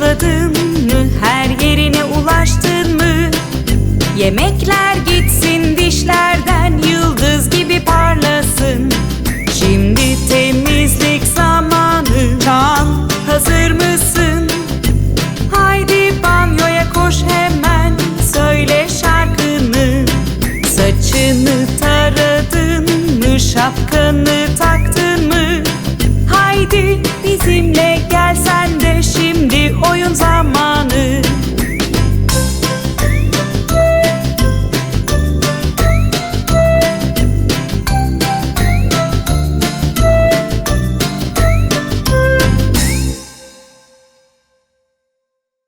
Fırçaladın mı? Her yerine ulaştın mı? Yemekler gitsin dişlerden Yıldız gibi parlasın Şimdi temizlik zamanı Can hazır mısın? Haydi banyoya koş hemen Söyle şarkını Saçını taradın mı? Şapkanı taktın